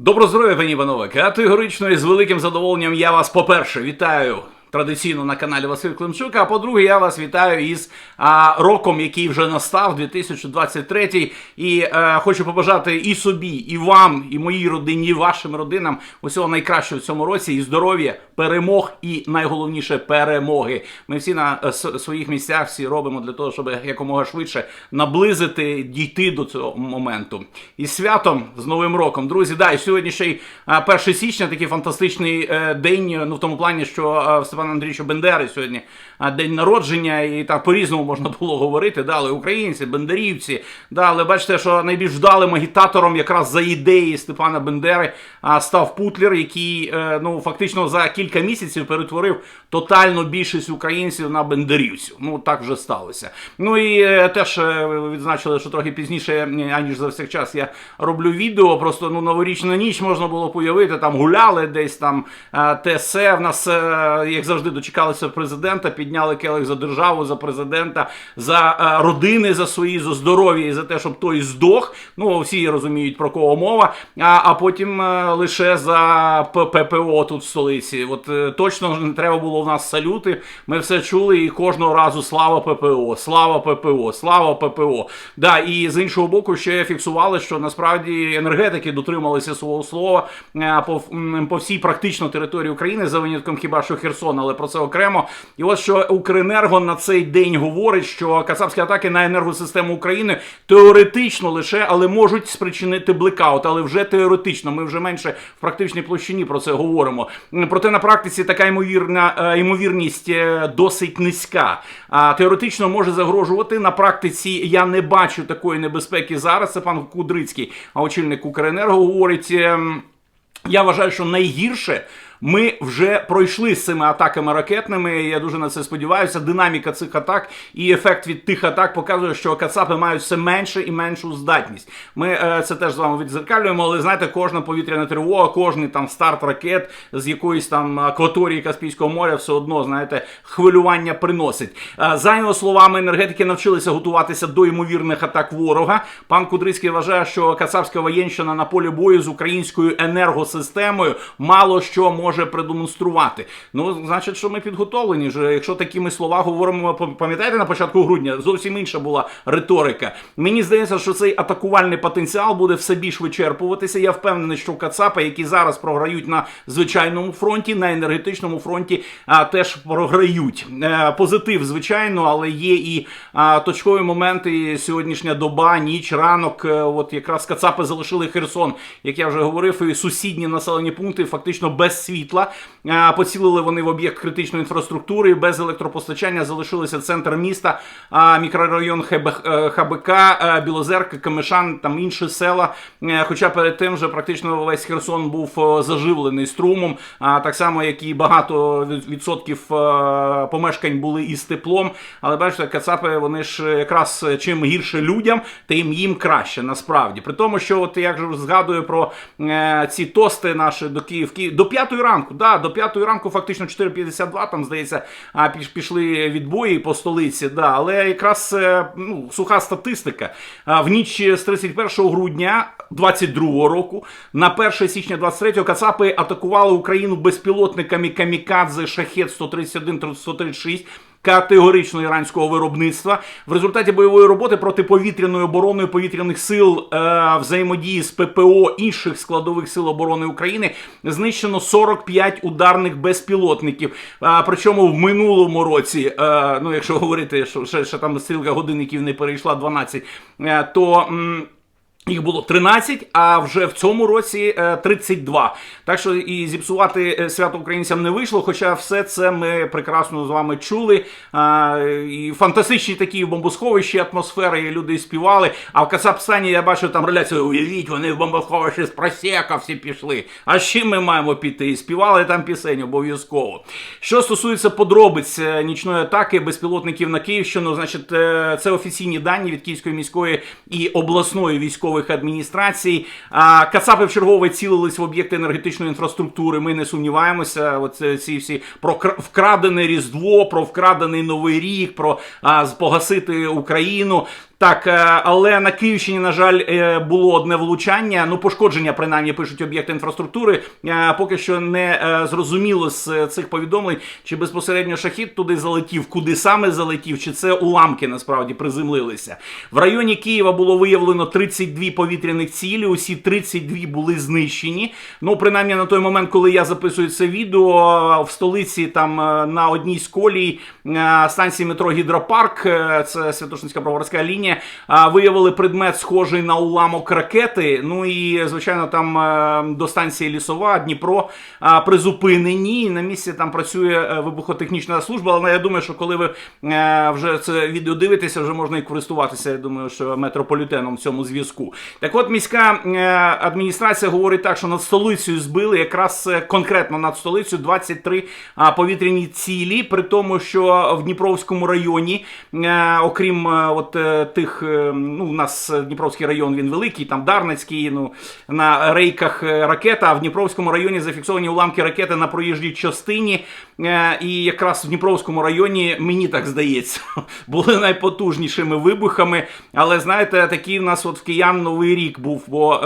Добро здоров'я, пані панове. Категорично і з великим задоволенням я вас, по-перше, вітаю. Традиційно на каналі Василь Климчук. А по-друге, я вас вітаю із а, роком, який вже настав, 2023. І е, хочу побажати і собі, і вам, і моїй родині, і вашим родинам усього найкращого в цьому році, і здоров'я, перемог, і найголовніше перемоги. Ми всі на е, своїх місцях всі робимо для того, щоб якомога швидше наблизити, дійти до цього моменту. І святом з Новим роком, друзі, да, і сьогодні ще й 1 січня, такий фантастичний е, день. Ну в тому плані, що е, в Степана Андрійовича Бендери сьогодні день народження, і так по-різному можна було говорити. Да, але українці, бендерівці. Да, але бачите, що найбільш вдалим агітатором якраз за ідеї Степана Бендери став Путлер, який е, ну фактично за кілька місяців перетворив тотальну більшість українців на бендерівців. Ну так вже сталося. Ну і е, теж е, відзначили, що трохи пізніше, аніж за всіх час, я роблю відео. Просто ну новорічна ніч можна було появити. Там гуляли десь там се. В нас, як завжди, дочекалися президента, підняли келих за державу, за президента, за е, родини, за свої, за здоров'я і за те, щоб той здох. Ну всі розуміють про кого мова. А, а потім е, лише за ППО тут в столиці. От е, точно не треба було в нас салюти. Ми все чули, і кожного разу слава ППО, слава ППО, слава ППО. Да, і з іншого боку, ще фіксували, що насправді енергетики дотрималися свого слова по, по всій практично території України, за винятком хіба що Херсон, але про це окремо. І от що Укренерго на цей день говорить, що кацапські атаки на енергосистему України теоретично лише, але можуть спричинити блекаут, але вже теоретично. Ми вже менше в практичній площині про це говоримо. Проте на практиці така ймовірна е, ймовірність е, досить низька. А теоретично може загрожувати на практиці. Я не бачу такої небезпеки зараз. Це пан Кудрицький, очільник Укренерго говорить. ем, я вважаю, що найгірше ми вже пройшли з цими атаками ракетними. Я дуже на це сподіваюся. Динаміка цих атак і ефект від тих атак показує, що Кацапи мають все менше і меншу здатність. Ми е, це теж з вами відзеркалюємо, але знаєте, кожна повітряна тривога, кожний там старт ракет з якоїсь там акваторії Каспійського моря, все одно знаєте, хвилювання приносить. Е, За його словами, енергетики навчилися готуватися до ймовірних атак ворога. Пан Кудрицький вважає, що Кацапська воєнщина на полі бою з українською енергосистемою мало що може продемонструвати. Ну, значить, що ми підготовлені. Ж, якщо такими слова говоримо, пам'ятаєте, на початку грудня зовсім інша була риторика. Мені здається, що цей атакувальний потенціал буде все більш вичерпуватися. Я впевнений, що Кацапи, які зараз програють на звичайному фронті, на енергетичному фронті, а, теж програють. Е, позитив, звичайно, але є і а, точкові моменти. Сьогоднішня доба, ніч, ранок. е, От якраз Кацапи залишили Херсон, як я вже говорив, і сусідні населені пункти фактично без світла. Е, Поцілили вони в об'єкт критичної інфраструктури, без електропостачання залишилися центр міста, мікрорайон е, ХБК, е, Білозерка, Камишан, там інші села. Е, Хоча перед тим вже практично весь Херсон був е, заживлений струмом, так само, як і багато відсотків е, помешкань були із теплом. Але бачите, кацапи вони ж якраз е, чим гірше людям, тим їм краще насправді. При тому, що от як же згадую про е, ці тости наші до Київки до п'ятої ранку. Да, до п'ятої ранку, фактично 4.52, там здається, пішли відбої по столиці. Да, але якраз е, ну, суха статистика. В ніч з 31 грудня 22 року на 1 січня 23 Кацапи атакували Україну безпілотниками камікадзе Шахет 131 136 категорично іранського виробництва. В результаті бойової роботи протиповітряної оборони повітряних сил е, взаємодії з ППО інших складових сил оборони України знищено 45 ударних безпілотників. А, причому в минулому році, е, ну якщо говорити, що ще, ще там стрілка годинників не перейшла 12, е, то. м, їх було 13, а вже в цьому році е, 32. Так що і зіпсувати е, свято українцям не вийшло. Хоча все це ми прекрасно з вами чули. І фантастичні такі бомбосховищі атмосфери, і люди співали. А в Казахстані я бачу там реляцію, уявіть, вони в бомбосховищі з просека всі пішли. А чим ми маємо піти? І співали там пісень обов'язково. Що стосується подробиць е, нічної атаки безпілотників на Київщину, значить, е, це офіційні дані від Київської міської і обласної військової адміністрацій. А, Кацапи в чергове цілились в об'єкти енергетичної інфраструктури. Ми не сумніваємося. Оце ці всі про вкрадене Різдво, про вкрадений Новий рік, про а, погасити Україну. Так, е, але на Київщині, на жаль, е, було одне влучання. Ну, пошкодження, принаймні, пишуть об'єкти інфраструктури. Е, Поки що не зрозуміло з цих повідомлень, чи безпосередньо шахід туди залетів, куди саме залетів, чи це уламки насправді приземлилися. В районі Києва було виявлено 32 повітряних цілі. Усі 32 були знищені. Ну, принаймні на той момент, коли я записую це відео, в столиці там на одній з колій станції метро Гідропарк, це Святошинська броварська лінія, е, виявили предмет, схожий на уламок ракети. Ну і звичайно, там е, до станції Лісова, Дніпро призупинені. На місці там працює е, вибухотехнічна служба. Але я думаю, що коли ви е, вже це відео дивитеся, вже можна і користуватися. Я думаю, що метрополітеном в цьому зв'язку. Так от міська адміністрація говорить так, що над столицею збили якраз конкретно над столицею 23 повітряні цілі, при тому, що в Дніпровському районі, окрім от тих, е, ну у нас Дніпровський район він великий, там Дарницький, ну на рейках е, ракета. А в Дніпровському районі зафіксовані уламки ракети на проїжджій частині. Е, І якраз в Дніпровському районі, мені так здається, були найпотужнішими вибухами. Але знаєте, такий в нас от в киян новий рік був. Бо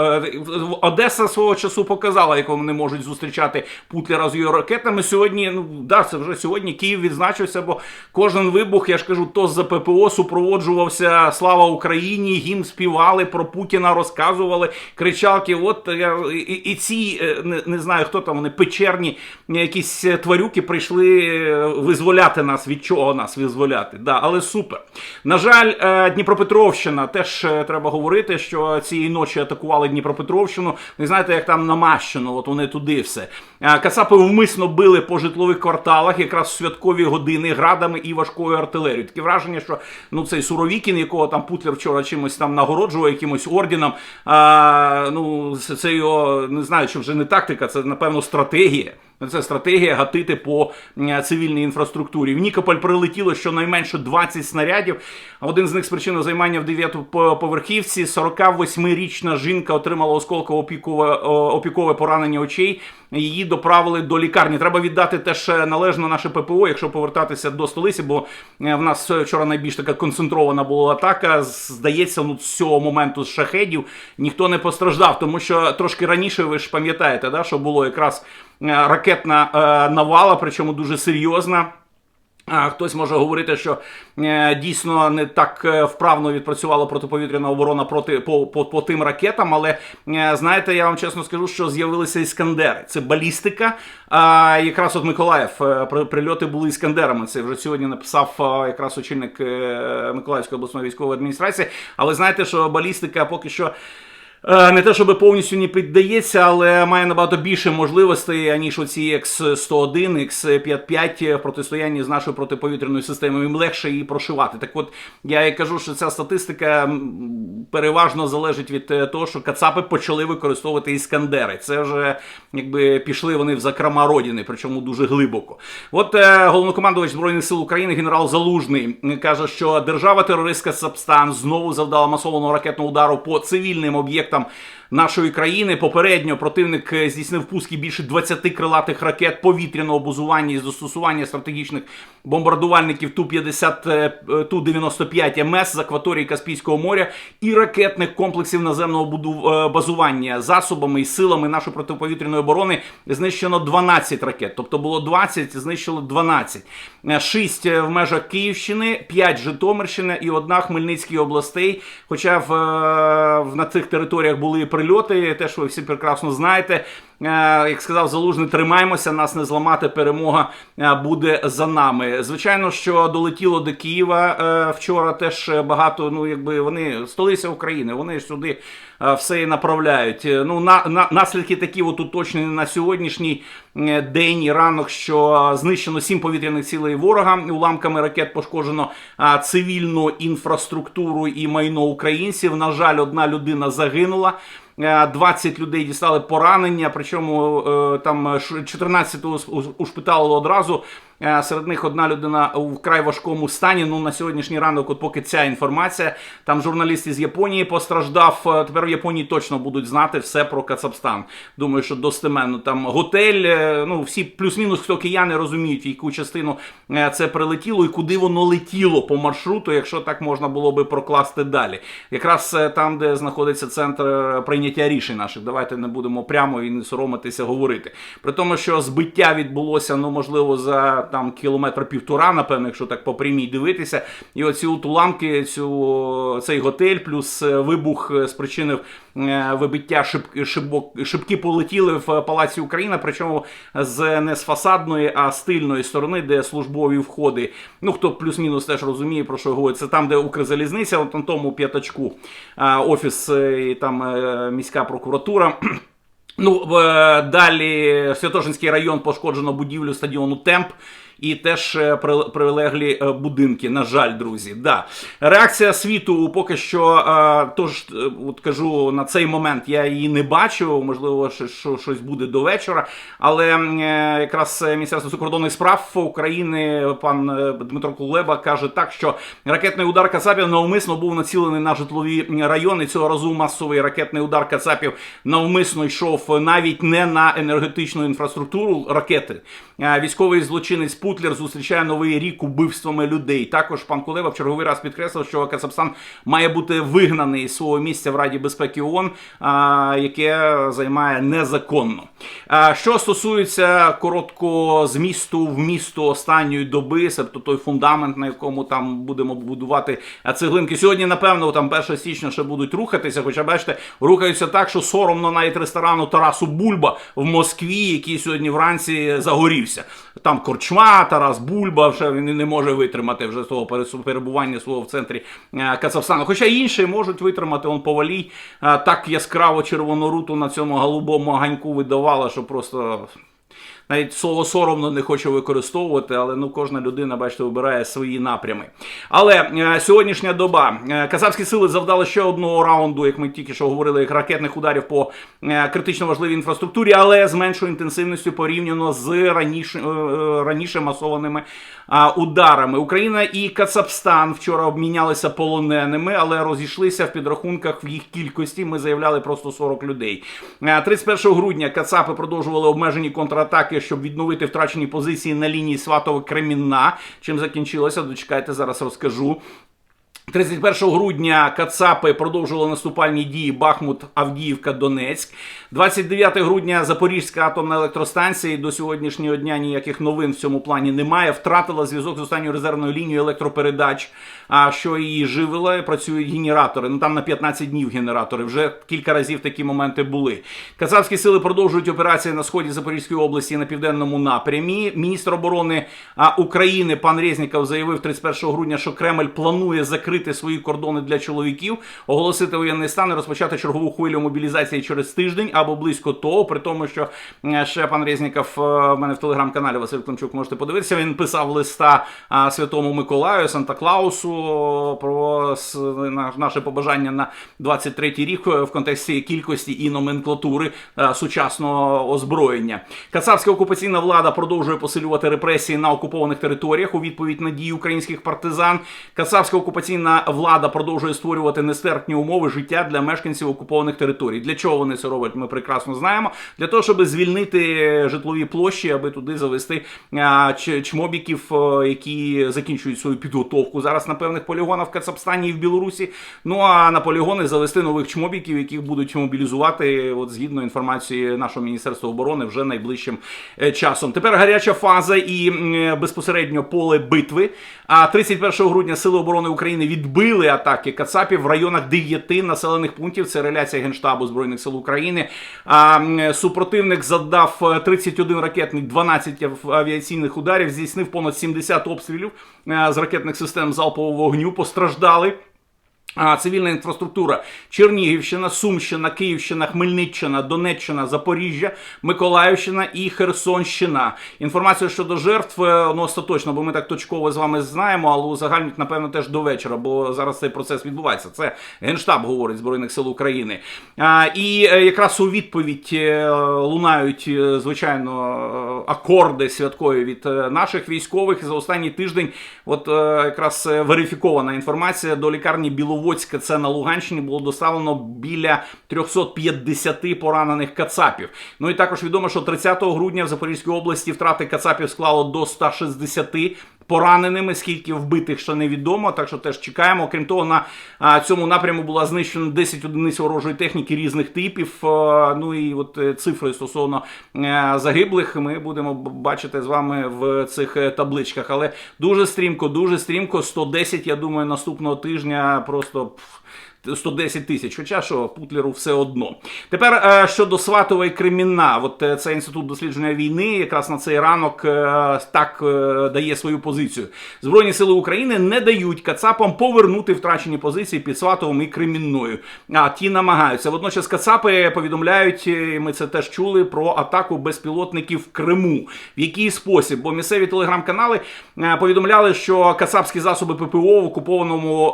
Одеса свого часу показала, як вони можуть зустрічати Путлера з його ракетами. Сьогодні, ну да, це вже сьогодні Київ відзначився, бо кожен вибух, я ж кажу, то за ППО супроводжувався Слава Україні, гімн співали про Путіна, розказували кричалки. От я і, і ці е, не, не знаю, хто там вони печерні, е, якісь е, тварюки прийшли е, визволяти нас. Від чого нас визволяти? Да, але супер. На жаль, е, Дніпропетровщина теж е, треба говорити, що цієї ночі атакували Дніпропетровщину. Не знаєте, як там намащено, от вони туди все. Е, Кацапи вмисно били по житлових кварталах, якраз в святкові години градами і важкою артилерією. Таке враження, що ну цей Суровікін, якого там Путлер вчора чимось там нагороджував, якимось орденом. А, ну це, його не знаю, чи вже не тактика, це напевно стратегія. Це стратегія гатити по цивільній інфраструктурі. В Нікополь прилетіло щонайменше 20 снарядів. Один з них спричинив займання в 9 поверхівці. 48-річна жінка отримала осколково опікове, опікове поранення очей. Її доправили до лікарні. Треба віддати теж належно наше ППО, якщо повертатися до столиці, бо е, в нас вчора найбільш така концентрована була атака. Здається, ну з цього моменту з шахедів ніхто не постраждав, тому що трошки раніше ви ж пам'ятаєте, да, що було якраз е, ракетна е, навала, причому дуже серйозна. Хтось може говорити, що е, дійсно не так е, вправно відпрацювала протиповітряна оборона проти по, по, по тим ракетам, але е, знаєте, я вам чесно скажу, що з'явилися іскандери. Це балістика. А якраз от Миколаїв е, прильоти були іскандерами. Це вже сьогодні написав е, якраз очільник е, Миколаївської обласної військової адміністрації. Але знаєте, що балістика поки що. Е, Не те, щоб повністю не піддається, але має набагато більше можливостей, аніж оці X-101, X-55 в протистоянні з нашою протиповітряною системою. Їм легше її прошивати. Так от я і кажу, що ця статистика переважно залежить від е, того, що Кацапи почали використовувати іскандери. Це вже якби пішли вони в закрома родини, причому дуже глибоко. От е, головнокомандувач Збройних сил України генерал Залужний каже, що держава-терористка Сапстан знову завдала масованого ракетного удару по цивільним об'єктам там нашої країни. Попередньо противник е, здійснив пуски більше 20 крилатих ракет повітряного базування і застосування стратегічних бомбардувальників Ту-50, е, Ту-95 МС з акваторії Каспійського моря і ракетних комплексів наземного е, базування засобами і силами нашої протиповітряної оборони знищено 12 ракет. Тобто було 20, знищили 12. 6 в межах Київщини, 5 Житомирщини і одна Хмельницькій областей. Хоча в, е, в- на цих територіях були і прильоти, те, що ви всі прекрасно знаєте. Е, Як сказав Залужний, тримаємося, нас не зламати. Перемога е, буде за нами. Звичайно, що долетіло до Києва е, вчора. Теж багато. Ну якби вони столиця України. Вони сюди все і направляють. Е, Ну на, на наслідки такі от уточнені на сьогоднішній е, день і ранок, що знищено сім повітряних цілей ворога. Уламками ракет пошкоджено цивільну інфраструктуру і майно українців. На жаль, одна людина загинула. Е, 20 людей дістали поранення, причому е, там ш- 14 ус- ус- ушпиталили одразу. Е, Серед них одна людина у вкрай важкому стані. Ну на сьогоднішній ранок, от поки ця інформація, там журналіст із Японії постраждав. Е, Тепер в Японії точно будуть знати все про Кацапстан. Думаю, що достеменно там готель. е, Ну всі плюс-мінус, хто кияни розуміють, в яку частину це прилетіло і куди воно летіло по маршруту, якщо так можна було би прокласти далі. Якраз там, де знаходиться центр прийняття рішень наших. Давайте не будемо прямо і не соромитися говорити. При тому, що збиття відбулося, ну можливо, за там кілометр півтора, напевно, якщо так по прямій дивитися. І оці от уламки, цю цей готель, плюс е, вибух е, спричинив е, вибиття шиб, шибок, шибки полетіли в Палаці Україна, причому з не з фасадної, а з тильної сторони, де службові входи. Ну хто плюс-мінус теж розуміє, про що говорить. Це там, де Укрзалізниця, от на тому п'ятачку офіс і там міська прокуратура. Ну, далі Святошинський район пошкоджено будівлю стадіону Темп. І теж е, при- прилеглі е, будинки. На жаль, друзі. Да. Реакція світу поки що, е, тож от кажу, на цей момент я її не бачу. Можливо, що, що щось буде до вечора. Але якраз Міністерство закордонних справ України, пан Дмитро Кулеба, каже так, що ракетний удар Кацапів навмисно був націлений на житлові райони. Цього разу масовий ракетний удар Кацапів навмисно йшов навіть не на енергетичну інфраструктуру ракети. Військовий злочинець Путлер зустрічає новий рік убивствами людей. Також пан Кулеба в черговий раз підкреслив, що Кацапстан має бути вигнаний з свого місця в Раді безпеки ООН, яке займає незаконно. Що стосується короткого змісту в місто останньої доби, себто той фундамент, на якому там будемо будувати цеглинки. Сьогодні, напевно, там 1 січня ще будуть рухатися. Хоча бачите, рухаються так, що соромно навіть ресторану Тарасу Бульба в Москві, який сьогодні вранці загорівся. Там корчма, Тарас Бульба, вже не може витримати вже свого перебування свого в центрі е, Казахстану. Хоча інші можуть витримати. Он повалій е, так яскраво червону руту на цьому голубому ганьку видавала, що просто. Навіть слово соромно не хочу використовувати, але ну кожна людина, бачите, вибирає свої напрями. Але е, сьогоднішня доба е, казахські сили завдали ще одного раунду, як ми тільки що говорили, як ракетних ударів по е, критично важливій інфраструктурі, але з меншою інтенсивністю порівняно з раніше, е, е, раніше масованими а, ударами. Україна і Кацапстан вчора обмінялися полоненими, але розійшлися в підрахунках в їх кількості. Ми заявляли просто 40 людей. Е, 31 грудня Кацапи продовжували обмежені контратаки, щоб відновити втрачені позиції на лінії Сватово-Кремінна. Чим закінчилося? Дочекайте, зараз розкажу. 31 грудня Кацапи продовжували наступальні дії Бахмут, Авдіївка, Донецьк. 29 грудня Запорізька атомна електростанція до сьогоднішнього дня ніяких новин в цьому плані немає. Втратила зв'язок з останньою резервною лінією електропередач, а що її живила, працюють генератори. Ну там на 15 днів генератори. Вже кілька разів такі моменти були. Кацапські сили продовжують операції на сході Запорізької області на південному напрямі. Міністр оборони України пан Резніков заявив 31 грудня, що Кремль планує закрити свої кордони для чоловіків, оголосити воєнний стан і розпочати чергову хвилю мобілізації через тиждень або близько того. При тому, що е, ще пан Резніков е, в мене в телеграм-каналі Василь Климчук можете подивитися. Він писав листа Святому Миколаю, Санта Клаусу про на- наше побажання на 23-й рік е, в контексті кількості і номенклатури е, сучасного озброєння. Кацапська окупаційна влада продовжує посилювати репресії на окупованих територіях у відповідь на дії українських партизан. Кацапська окупаційна влада продовжує створювати нестерпні умови життя для мешканців окупованих територій. Для чого вони це роблять? Ми прекрасно знаємо. Для того, щоб звільнити житлові площі, аби туди завести чмобіків, е, які закінчують свою підготовку зараз на певних полігонах в Кацапстані і в Білорусі. Ну а на полігони завести нових чмобіків, яких будуть мобілізувати, от згідно інформації нашого міністерства оборони, вже найближчим е, часом. Тепер гаряча фаза і е, безпосередньо поле битви. А 31 грудня Сили оборони України відбили атаки Кацапів в районах 9 населених пунктів. Це реляція Генштабу Збройних сил України. А супротивник завдав е, 31 ракетний, 12 авіаційних ударів, здійснив понад 70 обстрілів е, з ракетних систем залпового вогню. Постраждали. Цивільна інфраструктура Чернігівщина, Сумщина, Київщина, Хмельниччина, Донеччина, Запоріжжя, Миколаївщина і Херсонщина. Інформацію щодо жертв е, ну, остаточно, бо ми так точково з вами знаємо, але узагальнять, напевно, теж до вечора, бо зараз цей процес відбувається. Це Генштаб говорить Збройних сил України. І е, якраз у відповідь е, лунають, звичайно, акорди святкові від наших військових. За останній тиждень, от якраз верифікована інформація до лікарні Біловодська, це на Луганщині, було доставлено біля 350 поранених кацапів. Ну і також відомо, що 30 грудня в Запорізькій області втрати кацапів склало до 160 пораненими, скільки вбитих ще невідомо, так що теж чекаємо. Крім того, на цьому напряму була знищена 10 одиниць ворожої техніки різних типів. А, ну і от е, цифри стосовно е, загиблих ми будемо бачити з вами в цих е, табличках. Але дуже стрімко, дуже стрімко. 110, я думаю, наступного тижня просто. 110 тисяч, хоча що Путлеру все одно. Тепер е, щодо Сватова і Кремінна, от е, це інститут дослідження війни, якраз на цей ранок е, так дає свою позицію. Збройні сили України не дають Кацапам повернути втрачені позиції під Сватовом і Кремінною. А ті намагаються. Водночас Кацапи повідомляють, ми це теж чули про атаку безпілотників в Криму. В який спосіб? Бо місцеві телеграм-канали повідомляли, що кацапські засоби ППО в окупованому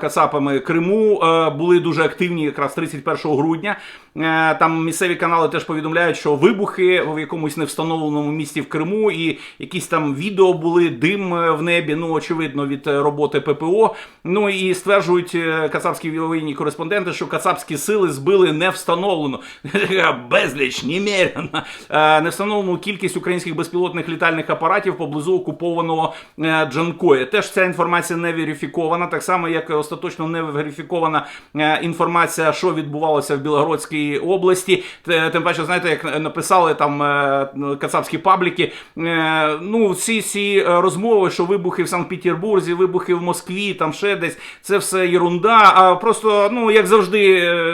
кацапами Криму були дуже активні якраз 31 грудня. Е, там місцеві канали теж повідомляють, що вибухи в якомусь невстановленому місті в Криму, і якісь там відео були, дим е, в небі, ну очевидно, від е, роботи ППО. Ну і стверджують е, кацапські воєнні кореспонденти, що кацапські сили збили не встановлено. Безліч, немерено. Е, Не встановлену кількість українських безпілотних літальних апаратів поблизу окупованого е, Джанкоя. Теж ця інформація не верифікована, так само як остаточно не верифікована е, інформація, що відбувалося в Білогородській області. Тим паче, знаєте, як написали там е, кацапські пабліки. е, Ну, всі ці розмови, що вибухи в Санкт-Петербурзі, вибухи в Москві, там ще десь, це все єрунда. А просто, ну як завжди,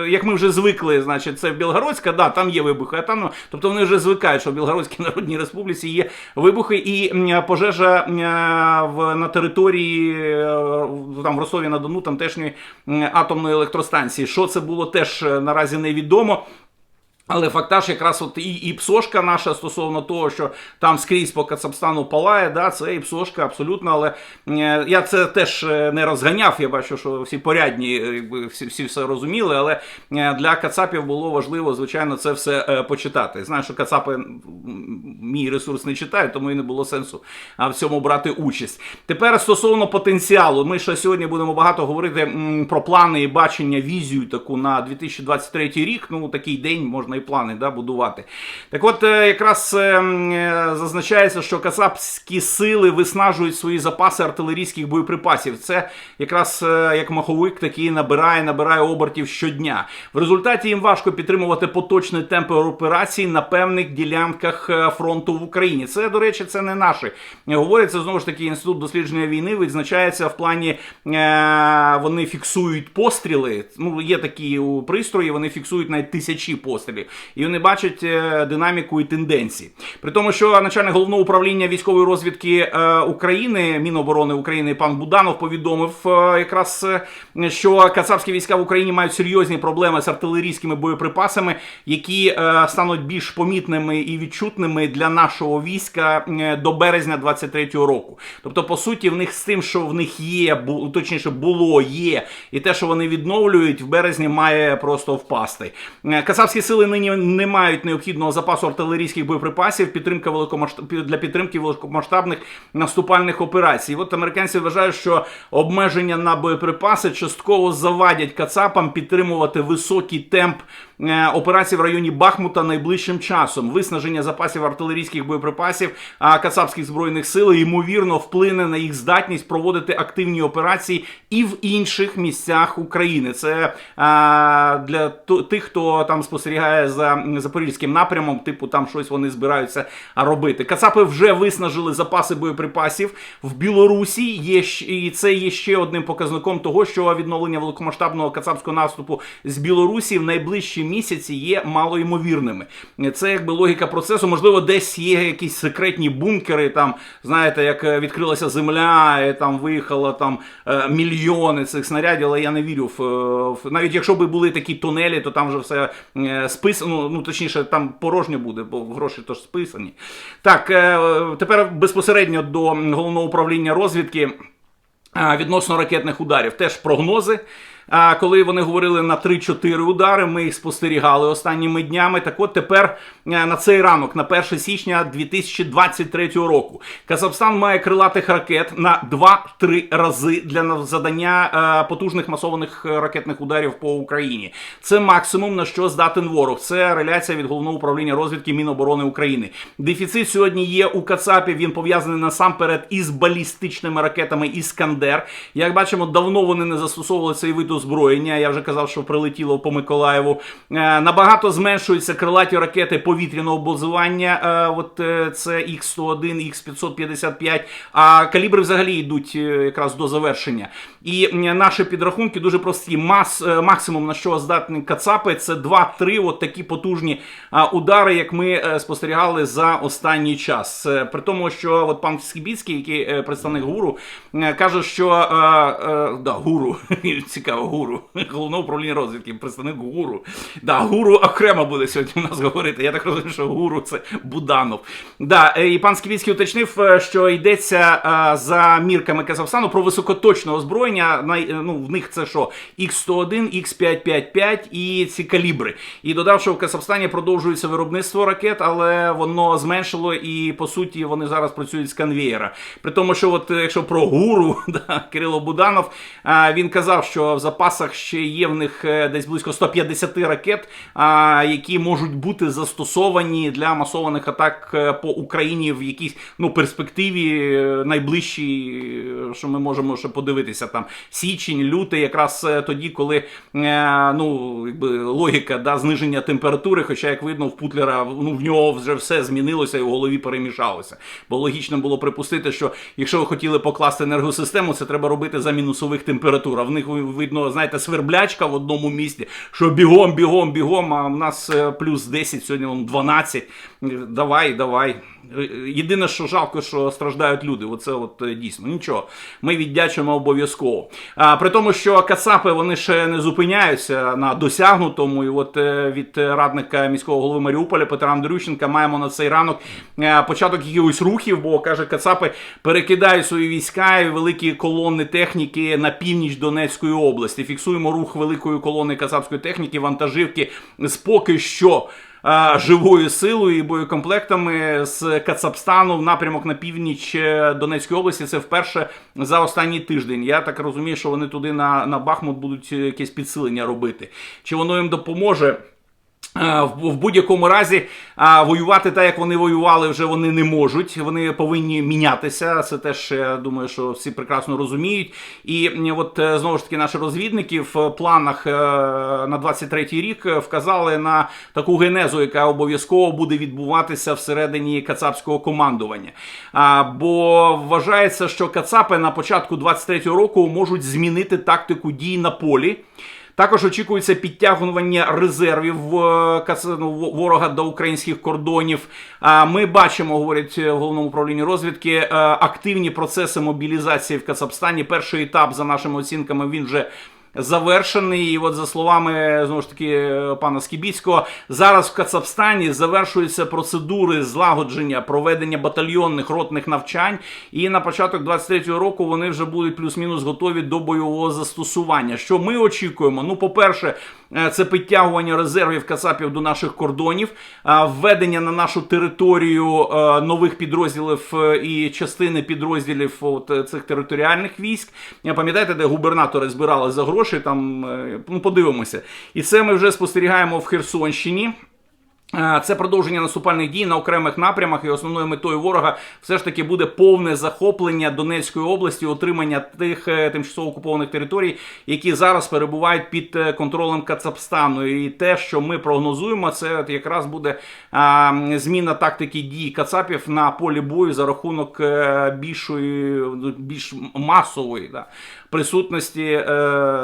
як ми вже звикли, значить, це Білгородська, да, там є вибухи, а там, ну, тобто вони вже звикають, що в Білгородській Народній Республіці є вибухи і пожежа в, на території там в Ростові на Дону тамтешньої м, атомної електростанції. Що це було, теж е, наразі невідомо. Але фактаж якраз от і, і псошка наша стосовно того, що там скрізь по Кацапстану палає, да, це і псошка абсолютно. Але е, я це теж е, не розганяв. Я бачу, що всі порядні, е, якби всі, всі все розуміли. Але е, для Кацапів було важливо, звичайно, це все е, почитати. Знаю, що Кацапи мій ресурс не читають, тому і не було сенсу в цьому брати участь. Тепер стосовно потенціалу, ми ще сьогодні будемо багато говорити м, про плани і бачення, візію таку на 2023 рік. Ну такий день можна і плани да, будувати. Так от, е, якраз е, е, зазначається, що кацапські сили виснажують свої запаси артилерійських боєприпасів. Це якраз як маховик такий набирає, набирає обертів щодня. В результаті їм важко підтримувати поточні темпи операцій на певних ділянках фронту в Україні. Це, до речі, це не наші. Говориться знову ж таки, інститут дослідження війни відзначається в плані вони фіксують постріли. Ну, є такі пристрої, вони фіксують навіть тисячі пострілів. І вони бачать е, динаміку і тенденції. При тому, що начальник головного управління військової розвідки е, України, Міноборони України, пан Буданов повідомив е, якраз, що кацапські війська в Україні мають серйозні проблеми з артилерійськими боєприпасами, які стануть більш помітними і відчутними для нашого війська до березня 23-го року. Тобто, по суті, в них з тим, що в них є, точніше було, є, і те, що вони відновлюють, в березні має просто впасти. Кацапські сили нині не мають необхідного запасу артилерійських боєприпасів підтримка великомасштаб... для підтримки великомасштабних наступальних операцій. От американці вважають, що обмеження на боєприпаси частково завадять Кацапам підтримувати високий темп е, операцій в районі Бахмута найближчим часом. Виснаження запасів артилерійських боєприпасів Кацапських збройних сил ймовірно вплине на їх здатність проводити активні операції і в інших місцях України. Це для тих, хто там спостерігає за запорізьким напрямом, типу там щось вони збираються робити. Кацапи вже виснажили запаси боєприпасів в Білорусі. Є і це є ще одним показником того, що відновлення великомасштабного кацапського наступу з Білорусі в найближчі місяці є малоймовірними. Це якби логіка процесу. Можливо, десь є якісь секретні бункери. Там знаєте, як е, відкрилася земля, і там виїхало там е, мільйони цих снарядів, але я не вірю в, е, навіть якщо б були такі тунелі, то там вже все е, списано. Ну точніше, там порожньо буде, бо гроші то списані. Так, е, тепер безпосередньо до головного управління розвідки. Відносно ракетних ударів теж прогнози. А, Коли вони говорили на 3-4 удари, ми їх спостерігали останніми днями. Так от тепер е, на цей ранок, на 1 січня 2023 року, Казахстан має крилатих ракет на 2-3 рази для задання е, потужних масованих е, ракетних ударів по Україні. Це максимум на що здатен ворог. Це реляція від головного управління розвідки Міноборони України. Дефіцит сьогодні є у Кацапі. Він пов'язаний насамперед із балістичними ракетами Іскандер. Як бачимо, давно вони не застосовували цей вид озброєння. Я вже казав, що прилетіло по Миколаєву. Е, Набагато зменшуються крилаті ракети повітряного базування. Е, От е, це Х-101, Х-555, а калібри взагалі йдуть якраз до завершення. І наші підрахунки дуже прості. Мас, е, максимум на що здатні Кацапи, це 2-3 от такі потужні удари, як ми е, спостерігали за останній час. Е, При тому, що от пан Скібіцький, який представник гуру, каже, що да, гуру, цікаво, гуру, головного управління розвідки, представник гуру. Да, гуру окремо буде сьогодні у нас говорити. Я так розумію, що гуру це Буданов. Да, і пан Скібіцький уточнив, що йдеться за мірками Казахстану про високоточне озброєння. Най- е, Ну, в них це що? Х-101, Х-555 і ці калібри. І додав, що в Казахстані продовжується виробництво ракет, але воно зменшило і по суті вони зараз працюють з конвеєра. При тому, що от е, якщо про гуру, да, Кирило Буданов, він казав, що в запасах ще є в них е, десь близько 150 ракет, які можуть бути застосовані для масованих атак по Україні в якійсь ну, перспективі найближчій, що ми можемо ще подивитися там січень, лютий, якраз е, тоді, коли е, ну, якби логіка да, зниження температури, хоча, як видно, в Путлера ну, в нього вже все змінилося і в голові перемішалося. Бо логічно було припустити, що якщо ви хотіли покласти енергосистему, це треба робити за мінусових температур. А в них видно, знаєте, сверблячка в одному місці, що бігом, бігом, бігом, а в нас е, плюс 10, сьогодні вон 12. Давай, давай. Єдине, що жалко, що страждають люди. Оце от дійсно. Нічого. Ми віддячимо обов'язково. А, при тому, що Кацапи вони ще не зупиняються на досягнутому. І от е, від радника міського голови Маріуполя Петра Андрющенка маємо на цей ранок е, початок якихось рухів, бо каже, Кацапи перекидають свої війська і великі колони техніки на північ Донецької області. Фіксуємо рух великої колони кацапської техніки, вантажівки з поки що е, живою силою і боєкомплектами з Кацапстану в напрямок на північ е, Донецької області. Це вперше за останній тиждень. Я так розумію, що вони туди на, на Бахмут будуть е, якесь підсилення робити. Чи воно їм допоможе? Е, В будь-якому разі воювати так, як вони воювали, вже вони не можуть. Вони повинні мінятися. Це теж я думаю, що всі прекрасно розуміють. І от е, знову ж таки наші розвідники в планах е, на 23-й рік вказали на таку генезу, яка обов'язково буде відбуватися всередині кацапського командування. Бо вважається, що кацапи на початку 23-го року можуть змінити тактику дій на полі. Також очікується підтягування резервів в е, ну, ворога до українських кордонів. Ми бачимо, говорять в головному управлінні розвідки, е, активні процеси мобілізації в Кацапстані. Перший етап, за нашими оцінками, він вже. Завершений, і от за словами знову ж таки пана Скібіцького, зараз в Кацапстані завершуються процедури злагодження проведення батальйонних ротних навчань. І на початок 23-го року вони вже будуть плюс-мінус готові до бойового застосування. Що ми очікуємо? Ну, по-перше, е, це підтягування резервів Касапів до наших кордонів, е, введення на нашу територію е, нових підрозділів е, і частини підрозділів от е, цих територіальних військ. Пам'ятаєте, де губернатори збирали за гроші? Там е, ну подивимося. І це ми вже спостерігаємо в Херсонщині. Це продовження наступальних дій на окремих напрямах, і основною метою ворога все ж таки буде повне захоплення Донецької області, отримання тих е, тимчасово окупованих територій, які зараз перебувають під е, контролем Кацапстану. І те, що ми прогнозуємо, це якраз буде зміна тактики дій Кацапів на полі бою за рахунок е, більшої, більш масової да, присутності е,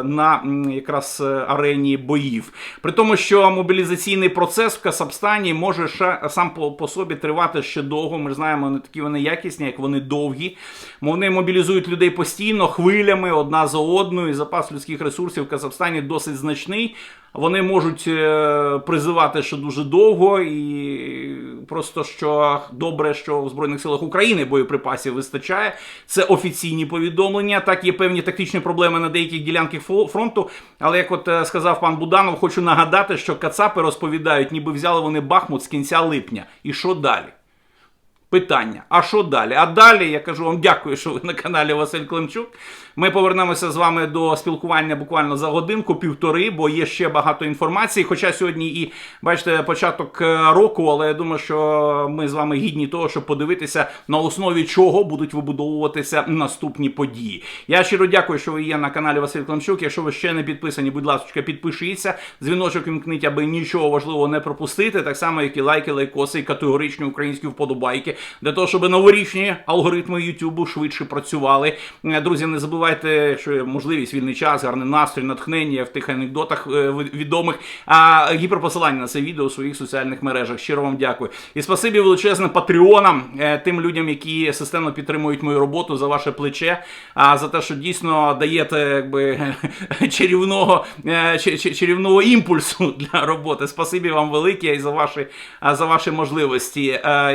на якраз е, арені боїв. При тому, що мобілізаційний процес в Касапстані може сам по, по собі тривати ще довго. Ми ж знаємо, не такі вони якісні, як вони довгі. Вони мобілізують людей постійно, хвилями, одна за одною. І запас людських ресурсів в Казахстані досить значний. Вони можуть е, призивати ще дуже довго, і просто що добре, що в Збройних силах України боєприпасів вистачає. Це офіційні повідомлення. Так, є певні тактичні проблеми на деяких ділянках фронту. Але як от е, сказав пан Буданов, хочу нагадати, що Кацапи розповідають, ніби взяли вони Бахмут з кінця липня. І що далі? Питання: а що далі? А далі я кажу вам дякую, що ви на каналі Василь Климчук. Ми повернемося з вами до спілкування буквально за годинку, півтори, бо є ще багато інформації. Хоча сьогодні і бачите початок е, року, але я думаю, що ми з вами гідні того, щоб подивитися на основі чого будуть вибудовуватися наступні події. Я щиро дякую, що ви є на каналі Василь Климчук. Якщо ви ще не підписані, будь ласка, підпишіться. Дзвіночок вімкніть, аби нічого важливого не пропустити. Так само, як і лайки, лайкоси, і категоричні українські вподобайки, для того, щоб новорічні алгоритми Ютубу швидше працювали. Е, Друзі, не забувайте, є можливість, вільний час, гарний настрій, натхнення в тих анекдотах е, відомих. А гіперпосилання на це відео у своїх соціальних мережах. Щиро вам дякую. І спасибі величезне патреонам, е, тим людям, які системно підтримують мою роботу за ваше плече, а за те, що дійсно даєте якби чарівного, ча- ча- чарівного імпульсу для роботи. Спасибі вам велике і за ваші, за ваші можливості.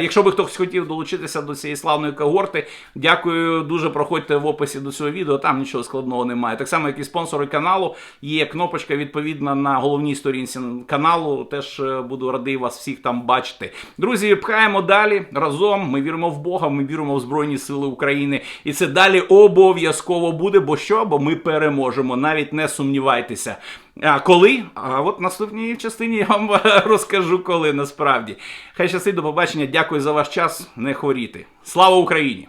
Якщо би хтось хотів долучитися до цієї славної когорти, дякую дуже. Проходьте в описі до цього відео. Там нічого складного немає. Так само, як і спонсори каналу. Є кнопочка відповідна на головній сторінці каналу. Теж е, буду радий вас всіх там бачити. Друзі, пхаємо далі разом. Ми віримо в Бога, ми віримо в Збройні Сили України. І це далі обов'язково буде. Бо що? Бо ми переможемо. Навіть не сумнівайтеся. А коли? А от в наступній частині я вам розкажу, коли насправді. Хай щастить, до побачення. Дякую за ваш час. Не хворіти. Слава Україні!